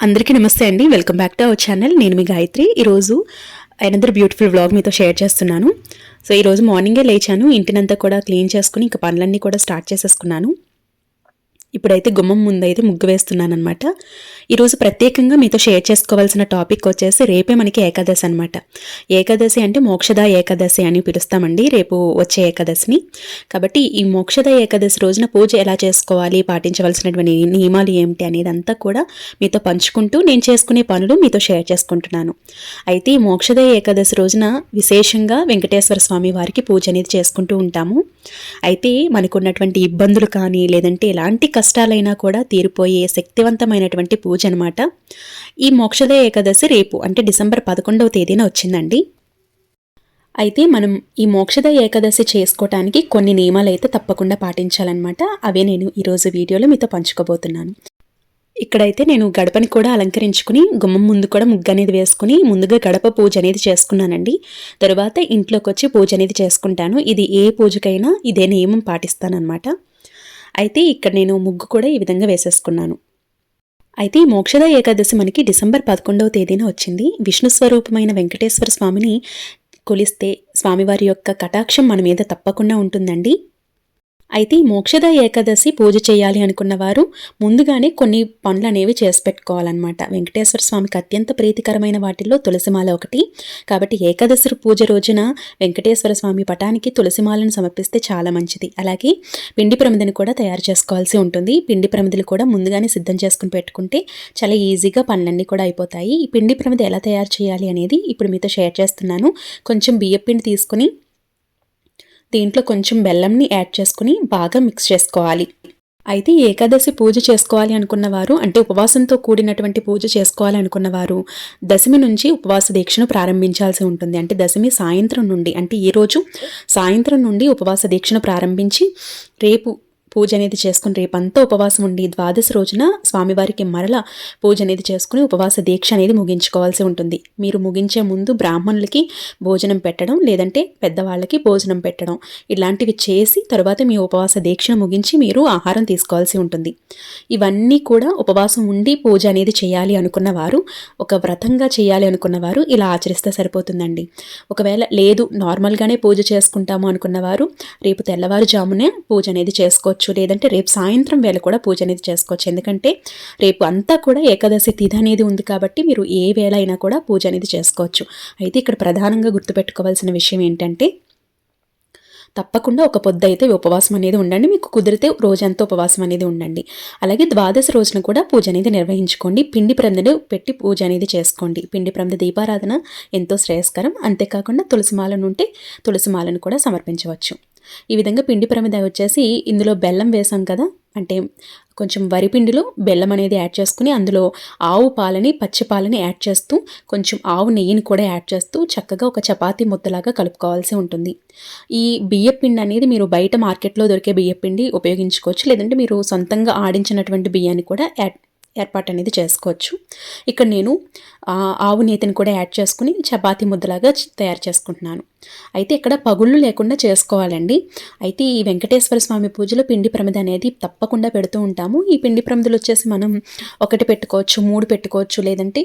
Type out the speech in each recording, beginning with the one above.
అందరికీ నమస్తే అండి. Welcome back to our channel నేను మీ గాయత్రి. ఈరోజు అనదర్ బ్యూటిఫుల్ వ్లాగ్ మీతో షేర్ చేస్తున్నాను. సో ఈరోజు మార్నింగే లేచాను. ఇంటినంతా కూడా క్లీన్ చేసుకుని ఇంకా పనులన్నీ కూడా స్టార్ట్ చేసేసుకున్నాను. ఇప్పుడైతే గుమ్మం ముందైతే ముగ్గు వేస్తున్నాను అనమాట ఈరోజు ప్రత్యేకంగా మీతో షేర్ చేసుకోవాల్సిన టాపిక్ వచ్చేసి రేపే మనకి ఏకాదశి అనమాట ఏకాదశి అంటే మోక్షద ఏకాదశి అని పిలుస్తామండి. రేపు వచ్చే ఏకాదశిని. కాబట్టి ఈ మోక్షద ఏకాదశి రోజున పూజ ఎలా చేసుకోవాలి పాటించవలసినటువంటి నియమాలు ఏమిటి అనేది అంతా కూడా మీతో పంచుకుంటూ నేను చేసుకునే పనులు మీతో షేర్ చేసుకుంటున్నాను. అయితే ఈ మోక్షద ఏకాదశి రోజున విశేషంగా వెంకటేశ్వర స్వామి వారికి పూజ అనేది చేసుకుంటూ ఉంటాము. అయితే మనకున్నటువంటి ఇబ్బందులు కానీ లేదంటే ఎలాంటి కష్టాలైనా కూడా తీరిపోయే శక్తివంతమైనటువంటి పూజ అనమాట ఈ మోక్షదయ ఏకాదశి రేపు అంటే డిసెంబర్ పదకొండవ తేదీన వచ్చిందండి. అయితే మనం ఈ మోక్షద ఏకాదశి చేసుకోవటానికి కొన్ని నియమాలు అయితే తప్పకుండా పాటించాలన్నమాట. అవే నేను ఈరోజు వీడియోలో మీతో పంచుకోబోతున్నాను. ఇక్కడైతే నేను గడపని కూడా అలంకరించుకుని గుమ్మం ముందు కూడా ముగ్గు అనేది వేసుకుని ముందుగా గడప పూజ అనేది చేసుకున్నానండి. తర్వాత ఇంట్లోకి వచ్చి పూజ అనేది చేసుకుంటాను. ఇది ఏ పూజకైనా ఇదే నియమం పాటిస్తానన్నమాట. అయితే ఇక్కడ నేను ముగ్గు కూడా ఈ విధంగా వేసేసుకున్నాను. అయితే ఈ మోక్షద ఏకాదశి మనకి డిసెంబర్ పదకొండవ తేదీన వచ్చింది. విష్ణు స్వరూపమైన వెంకటేశ్వర స్వామిని కొలిస్తే స్వామివారి యొక్క కటాక్షం మన మీద తప్పకుండా ఉంటుందండి. అయితే ఈ మోక్షద ఏకాదశి పూజ చేయాలి అనుకున్న వారు ముందుగానే కొన్ని పనులు అనేవి చేసి పెట్టుకోవాలన్నమాట. వెంకటేశ్వర స్వామికి అత్యంత ప్రీతికరమైన వాటిల్లో తులసిమాల ఒకటి. కాబట్టి ఏకాదశి పూజ రోజున వెంకటేశ్వర స్వామి పటానికి తులసిమాలను సమర్పిస్తే చాలా మంచిది. అలాగే పిండి ప్రమిదని కూడా తయారు చేసుకోవాల్సి ఉంటుంది. పిండి ప్రమిదలు కూడా ముందుగానే సిద్ధం చేసుకుని పెట్టుకుంటే చాలా ఈజీగా పనులన్నీ కూడా అయిపోతాయి. ఈ పిండి ప్రమిద ఎలా తయారు చేయాలి అనేది ఇప్పుడు మీతో షేర్ చేస్తున్నాను. కొంచెం బియ్యపిండి తీసుకుని దీంట్లో కొంచెం బెల్లంని యాడ్ చేసుకుని బాగా మిక్స్ చేసుకోవాలి. అయితే ఏకాదశి పూజ చేసుకోవాలి అనుకున్నవారు అంటే ఉపవాసంతో కూడినటువంటి పూజ చేసుకోవాలి అనుకున్నవారు దశమి నుంచి ఉపవాస దీక్షను ప్రారంభించాల్సి ఉంటుంది. అంటే దశమి సాయంత్రం నుండి అంటే ఈరోజు సాయంత్రం నుండి ఉపవాస దీక్షను ప్రారంభించి రేపు పూజ అనేది చేసుకుని రేపంతా ఉపవాసం ఉండి ద్వాదశి రోజున స్వామివారికి మరల పూజ అనేది చేసుకుని ఉపవాస దీక్ష అనేది ముగించుకోవాల్సి ఉంటుంది. మీరు ముగించే ముందు బ్రాహ్మణులకి భోజనం పెట్టడం లేదంటే పెద్దవాళ్ళకి భోజనం పెట్టడం ఇలాంటివి చేసి తర్వాత మీ ఉపవాస దీక్షను ముగించి మీరు ఆహారం తీసుకోవాల్సి ఉంటుంది. ఇవన్నీ కూడా ఉపవాసం ఉండి పూజ అనేది చేయాలి అనుకున్న వారు ఒక వ్రతంగా చేయాలి అనుకున్న వారు ఇలా ఆచరిస్తే సరిపోతుందండి. ఒకవేళ లేదు నార్మల్గానే పూజ చేసుకుంటాము అనుకున్న వారు రేపు తెల్లవారుజామునే పూజ అనేది చేసుకోవచ్చు. చేసుకోవచ్చు లేదంటే రేపు సాయంత్రం వేళ కూడా పూజ అనేది చేసుకోవచ్చు. ఎందుకంటే రేపు అంతా కూడా ఏకాదశి తిథి అనేది ఉంది కాబట్టి మీరు ఏ వేళ అయినా కూడా పూజ అనేది చేసుకోవచ్చు. అయితే ఇక్కడ ప్రధానంగా గుర్తుపెట్టుకోవాల్సిన విషయం ఏంటంటే తప్పకుండా ఒక పొద్దు అయితే ఉపవాసం అనేది ఉండండి. మీకు కుదిరితే రోజంతా ఉపవాసం అనేది ఉండండి. అలాగే ద్వాదశ రోజున కూడా పూజ అనేది నిర్వహించుకోండి. పిండి ప్రమిదలు పెట్టి పూజ అనేది చేసుకోండి. పిండి ప్రమిద దీపారాధన ఎంతో శ్రేయస్కరం. అంతేకాకుండా తులసిమాలను ఉంటే తులసిమాలను కూడా సమర్పించవచ్చు. ఈ విధంగా పిండి ప్రమిద వచ్చేసి ఇందులో బెల్లం వేసాం కదా అంటే కొంచెం వరిపిండిలో బెల్లం అనేది యాడ్ చేసుకుని అందులో ఆవు పాలని పచ్చి పాలని యాడ్ చేస్తూ కొంచెం ఆవు నెయ్యిని కూడా యాడ్ చేస్తూ చక్కగా ఒక చపాతీ ముద్దలాగా కలుపుకోవాల్సి ఉంటుంది. ఈ బియ్యపిండి అనేది మీరు బయట మార్కెట్లో దొరికే బియ్యపిండి ఉపయోగించుకోవచ్చు లేదంటే మీరు సొంతంగా ఆడించినటువంటి బియ్యాన్ని కూడా యాడ్ ఏర్పాటు అనేది చేసుకోవచ్చు. ఇక్కడ నేను ఆవు నేతిని కూడా యాడ్ చేసుకుని చపాతి ముద్దలాగా తయారు చేసుకుంటున్నాను. అయితే ఇక్కడ పగుళ్ళు లేకుండా చేసుకోవాలండి. అయితే ఈ వెంకటేశ్వర స్వామి పూజలో పిండి ప్రమిద అనేది తప్పకుండా పెడుతూ ఉంటాము. ఈ పిండి ప్రమిదలు వచ్చేసి మనం ఒకటి పెట్టుకోవచ్చు మూడు పెట్టుకోవచ్చు లేదంటే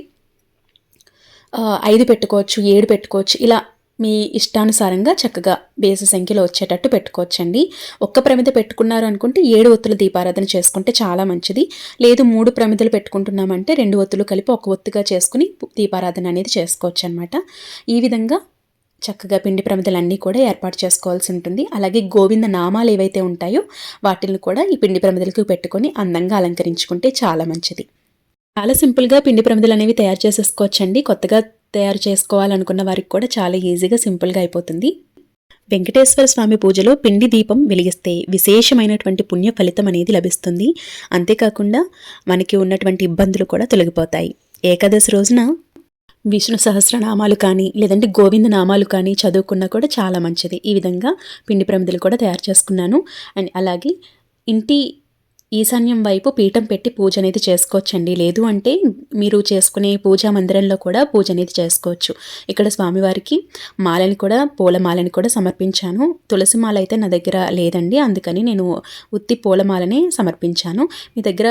ఐదు పెట్టుకోవచ్చు ఏడు పెట్టుకోవచ్చు ఇలా మీ ఇష్టానుసారంగా చక్కగా బేసి సంఖ్యలో వచ్చేటట్టు పెట్టుకోవచ్చండి. ఒక్క ప్రమిద పెట్టుకున్నారు అనుకుంటే ఏడు ఒత్తుల దీపారాధన చేసుకుంటే చాలా మంచిది. లేదు మూడు ప్రమిదలు పెట్టుకుంటున్నామంటే రెండు ఒత్తులు కలిపి ఒక ఒత్తుగా చేసుకుని దీపారాధన అనేది చేసుకోవచ్చు అనమాట ఈ విధంగా చక్కగా పిండి ప్రమిదలన్నీ కూడా ఏర్పాటు చేసుకోవాల్సి ఉంటుంది. అలాగే గోవింద నామాలు ఏవైతే ఉంటాయో వాటిని కూడా ఈ పిండి ప్రమిదలకు పెట్టుకొని అందంగా అలంకరించుకుంటే చాలా మంచిది. చాలా సింపుల్గా పిండి ప్రమిదలు అనేవి తయారు చేసేసుకోవచ్చండి. కొత్తగా తయారు చేసుకోవాలనుకున్న వారికి కూడా చాలా ఈజీగా సింపుల్గా అయిపోతుంది. వెంకటేశ్వర స్వామి పూజలో పిండి దీపం వెలిగిస్తే విశేషమైనటువంటి పుణ్య ఫలితం అనేది లభిస్తుంది. అంతేకాకుండా మనకి ఉన్నటువంటి ఇబ్బందులు కూడా తొలగిపోతాయి. ఏకాదశి రోజున విష్ణు సహస్రనామాలు కానీ లేదంటే గోవింద నామాలు కానీ చదువుకున్నా కూడా చాలా మంచిది. ఈ విధంగా పిండి ప్రమిదలు కూడా తయారు చేసుకున్నాను. అండ్ అలాగే ఇంటి ఈశాన్యం వైపు పీఠం పెట్టి పూజ అనేది చేసుకోవచ్చండి. లేదు అంటే మీరు చేసుకునే పూజా మందిరంలో కూడా పూజ అనేది చేసుకోవచ్చు. ఇక్కడ స్వామివారికి మాలని కూడా పూలమాలని కూడా సమర్పించాను. తులసి మాల అయితే నా దగ్గర లేదండి. అందుకని నేను ఉత్తి పూలమాలని సమర్పించాను. మీ దగ్గర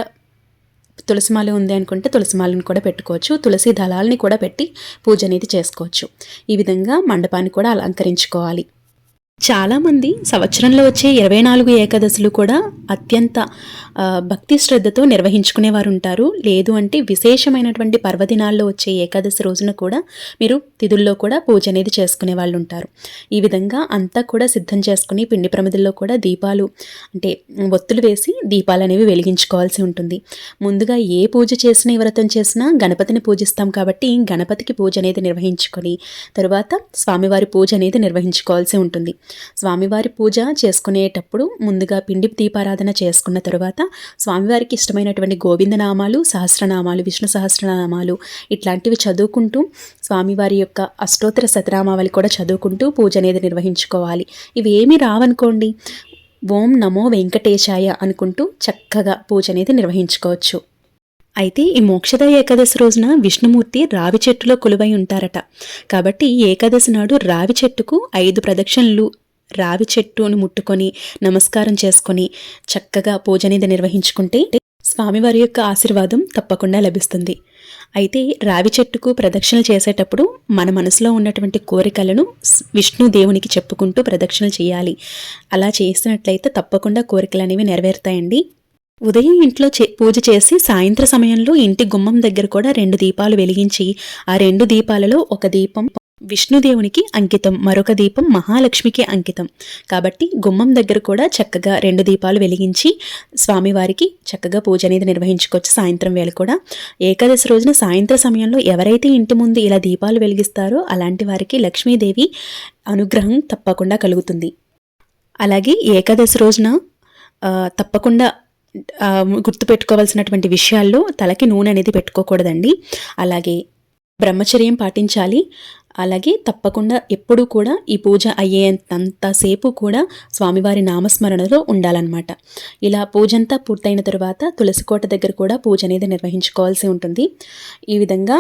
తులసిమాల ఉంది అనుకుంటే తులసిమాలను కూడా పెట్టుకోవచ్చు. తులసి దళాలని కూడా పెట్టి పూజ అనేది చేసుకోవచ్చు. ఈ విధంగా మండపాన్ని కూడా అలంకరించుకోవాలి. చాలామంది సంవత్సరంలో వచ్చే ఇరవై నాలుగు ఏకాదశులు కూడా అత్యంత భక్తి శ్రద్ధతో నిర్వహించుకునేవారు ఉంటారు లేదు అంటే విశేషమైనటువంటి పర్వదినాల్లో వచ్చే ఏకాదశి రోజున కూడా మీరు తిథుల్లో కూడా పూజ అనేది చేసుకునే వాళ్ళు ఉంటారు ఈ విధంగా అంతా కూడా సిద్ధం చేసుకుని పిండి ప్రమిదల్లో కూడా దీపాలు అంటే ఒత్తులు వేసి దీపాలు అనేవి వెలిగించుకోవాల్సి ఉంటుంది. ముందుగా ఏ పూజ చేసినా వ్రతం చేసినా గణపతిని పూజిస్తాం కాబట్టి గణపతికి పూజ అనేది నిర్వహించుకొని తరువాత స్వామివారి పూజ అనేది నిర్వహించుకోవాల్సి ఉంటుంది. స్వామివారి పూజ చేసుకునేటప్పుడు ముందుగా పిండి దీపారాధన చేసుకున్న తరువాత స్వామివారికి ఇష్టమైనటువంటి గోవిందనామాలు సహస్రనామాలు విష్ణు సహస్రనామాలు ఇట్లాంటివి చదువుకుంటూ స్వామివారి యొక్క అష్టోత్తర శతనామావళి కూడా చదువుకుంటూ పూజ అనేది నిర్వహించుకోవాలి. ఇవి ఏమీ రావనుకోండి. ఓం నమో వెంకటేశాయ అనుకుంటూ చక్కగా పూజ అనేది నిర్వహించుకోవచ్చు. అయితే ఈ మోక్షద ఏకాదశి రోజున విష్ణుమూర్తి రావి చెట్టులో కొలువై ఉంటారట. కాబట్టి ఏకాదశి నాడు రావి చెట్టుకు ఐదు ప్రదక్షిణలు రావి చెట్టును ముట్టుకొని నమస్కారం చేసుకొని చక్కగా పూజ అనేది నిర్వహించుకుంటే స్వామివారి యొక్క ఆశీర్వాదం తప్పకుండా లభిస్తుంది. అయితే రావి చెట్టుకు ప్రదక్షిణలు చేసేటప్పుడు మన మనసులో ఉన్నటువంటి కోరికలను విష్ణు దేవునికి చెప్పుకుంటూ ప్రదక్షిణలు చేయాలి. అలా చేసినట్లయితే తప్పకుండా కోరికలు అనేవి నెరవేరుతాయండి. ఉదయం ఇంట్లో చే పూజ చేసి సాయంత్ర సమయంలో ఇంటి గుమ్మం దగ్గర కూడా రెండు దీపాలు వెలిగించి ఆ రెండు దీపాలలో ఒక దీపం విష్ణుదేవునికి అంకితం మరొక దీపం మహాలక్ష్మికి అంకితం. కాబట్టి గుమ్మం దగ్గర కూడా చక్కగా రెండు దీపాలు వెలిగించి స్వామివారికి చక్కగా పూజ అనేది నిర్వహించుకోవచ్చు సాయంత్రం వేళ కూడా. ఏకాదశి రోజున సాయంత్ర సమయంలో ఎవరైతే ఇంటి ముందు ఇలా దీపాలు వెలిగిస్తారో అలాంటి వారికి లక్ష్మీదేవి అనుగ్రహం తప్పకుండా కలుగుతుంది. అలాగే ఏకాదశి రోజున తప్పకుండా గుర్తుపెట్టుకోవాల్సినటువంటి విషయాల్లో తలకి నూనె అనేది పెట్టుకోకూడదండి. అలాగే బ్రహ్మచర్యం పాటించాలి. అలాగే తప్పకుండా ఎప్పుడూ కూడా ఈ పూజ అయ్యేంతసేపు కూడా స్వామివారి నామస్మరణలో ఉండాలన్నమాట. ఇలా పూజంతా పూర్తయిన తరువాత తులసికోట దగ్గర కూడా పూజ అనేది నిర్వహించుకోవాల్సి ఉంటుంది. ఈ విధంగా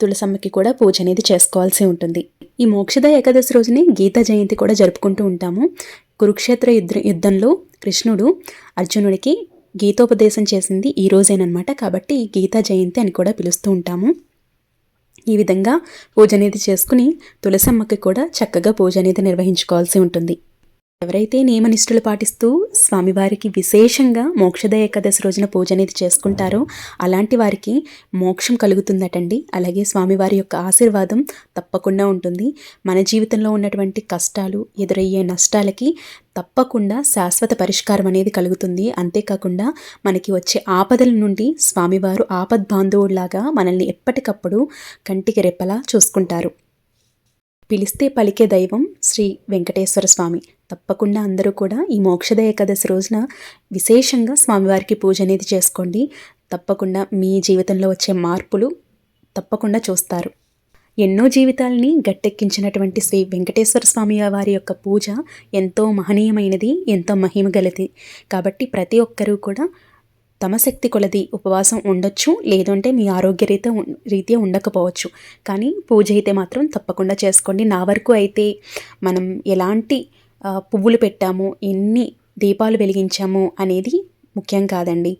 తులసమ్మకి కూడా పూజ అనేది చేసుకోవాల్సి ఉంటుంది. ఈ మోక్షద ఏకాదశి రోజునే గీతా జయంతి కూడా జరుపుకుంటూ ఉంటాము. కురుక్షేత్ర యుద్ధ యుద్ధంలో కృష్ణుడు అర్జునుడికి గీతోపదేశం చేసింది ఈ రోజేనమాట కాబట్టి గీతా జయంతి అని కూడా పిలుస్తూ ఉంటాము. ఈ విధంగా పూజ అనేది చేసుకుని తులసమ్మకి కూడా చక్కగా పూజ అనేది నిర్వహించుకోవాల్సి ఉంటుంది. ఎవరైతే నియమనిష్ఠులు పాటిస్తూ స్వామివారికి విశేషంగా మోక్షద ఏకాదశి రోజున పూజ అనేది చేసుకుంటారో అలాంటి వారికి మోక్షం కలుగుతుందటండి. అలాగే స్వామివారి యొక్క ఆశీర్వాదం తప్పకుండా ఉంటుంది. మన జీవితంలో ఉన్నటువంటి కష్టాలు ఎదురయ్యే నష్టాలకి తప్పకుండా శాశ్వత పరిష్కారం అనేది కలుగుతుంది. అంతేకాకుండా మనకి వచ్చే ఆపదల నుండి స్వామివారు ఆపద్ బాంధవుడిలాగా మనల్ని ఎప్పటికప్పుడు కంటికి రెప్పలా చూసుకుంటారు. పిలిస్తే పలికే దైవం శ్రీ వెంకటేశ్వర స్వామి. తప్పకుండా అందరూ కూడా ఈ మోక్షద ఏకాదశి రోజున విశేషంగా స్వామివారికి పూజ అనేది చేసుకోండి. తప్పకుండా మీ జీవితంలో వచ్చే మార్పులు తప్పకుండా చూస్తారు. ఎన్నో జీవితాలని గట్టెక్కించినటువంటి శ్రీ వెంకటేశ్వర స్వామి వారి యొక్క పూజ ఎంతో మహనీయమైనది ఎంతో మహిమ గలది. కాబట్టి ప్రతి ఒక్కరూ కూడా తమ శక్తి కొలది ఉపవాసం ఉండొచ్చు లేదంటే మీ ఆరోగ్య రీత్యా రీత్యా ఉండకపోవచ్చు. కానీ పూజ అయితే మాత్రం తప్పకుండా చేసుకోండి. నా వరకు అయితే మనం ఎలాంటి పువ్వులు పెట్టాము ఎన్ని దీపాలు వెలిగించాము అనేది ముఖ్యం కాదండి.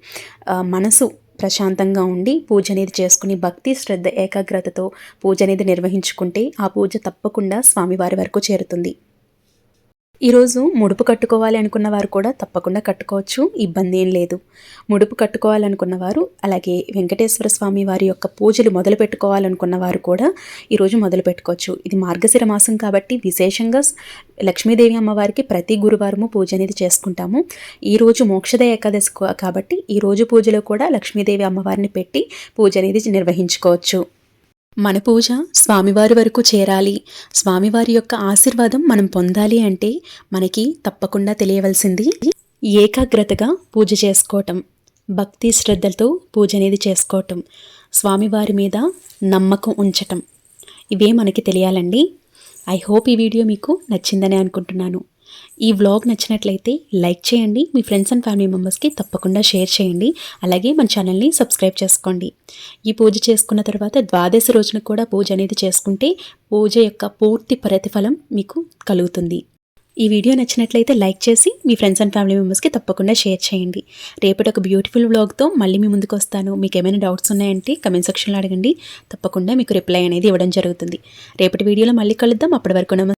మనసు ప్రశాంతంగా ఉండి పూజ అనేది చేసుకుని భక్తి శ్రద్ధ ఏకాగ్రతతో పూజ అనేది నిర్వహించుకుంటే ఆ పూజ తప్పకుండా స్వామివారి వరకు చేరుతుంది. ఈరోజు ముడుపు కట్టుకోవాలి అనుకున్న వారు కూడా తప్పకుండా కట్టుకోవచ్చు ఇబ్బంది ఏం లేదు. ముడుపు కట్టుకోవాలనుకున్న వారు అలాగే వెంకటేశ్వర స్వామి వారి యొక్క పూజలు మొదలు పెట్టుకోవాలనుకున్న వారు కూడా ఈరోజు మొదలు పెట్టుకోవచ్చు. ఇది మార్గశిర మాసం కాబట్టి విశేషంగా లక్ష్మీదేవి అమ్మవారికి ప్రతి గురువారము పూజ అనేది చేసుకుంటాము. ఈరోజు మోక్షద ఏకాదశి కాబట్టి ఈ రోజు పూజలో కూడా లక్ష్మీదేవి అమ్మవారిని పెట్టి పూజ అనేది నిర్వహించుకోవచ్చు. మన పూజ స్వామివారి వరకు చేరాలి. స్వామివారి యొక్క ఆశీర్వాదం మనం పొందాలి అంటే మనకి తప్పకుండా తెలియవలసింది ఏకాగ్రతగా పూజ చేసుకోవటం భక్తి శ్రద్ధలతో పూజ అనేది చేసుకోవటం స్వామివారి మీద నమ్మకం ఉంచటం. ఇవే మనకి తెలియాలండి. ఐ హోప్ ఈ వీడియో మీకు నచ్చిందని అనుకుంటున్నాను. ఈ వ్లాగ్ నచ్చినట్లయితే లైక్ చేయండి మీ ఫ్రెండ్స్ అండ్ ఫ్యామిలీ మెంబర్స్కి తప్పకుండా షేర్ చేయండి అలాగే మన ఛానల్ని సబ్స్క్రైబ్ చేసుకోండి. ఈ పూజ చేసుకున్న తర్వాత ద్వాదశి రోజున కూడా పూజ అనేది చేసుకుంటే పూజ యొక్క పూర్తి ప్రతిఫలం మీకు కలుగుతుంది. ఈ వీడియో నచ్చినట్లయితే లైక్ చేసి మీ ఫ్రెండ్స్ అండ్ ఫ్యామిలీ మెంబర్స్కి తప్పకుండా షేర్ చేయండి. రేపటి ఒక బ్యూటిఫుల్ వ్లాగ్తో మళ్ళీ మీ ముందుకు వస్తాను. మీకు ఏమైనా డౌట్స్ ఉన్నాయంటే కమెంట్ సెక్షన్లో అడగండి. తప్పకుండా మీకు రిప్లై అనేది ఇవ్వడం జరుగుతుంది. రేపటి వీడియోలో మళ్ళీ కలుద్దాం. అప్పటి వరకు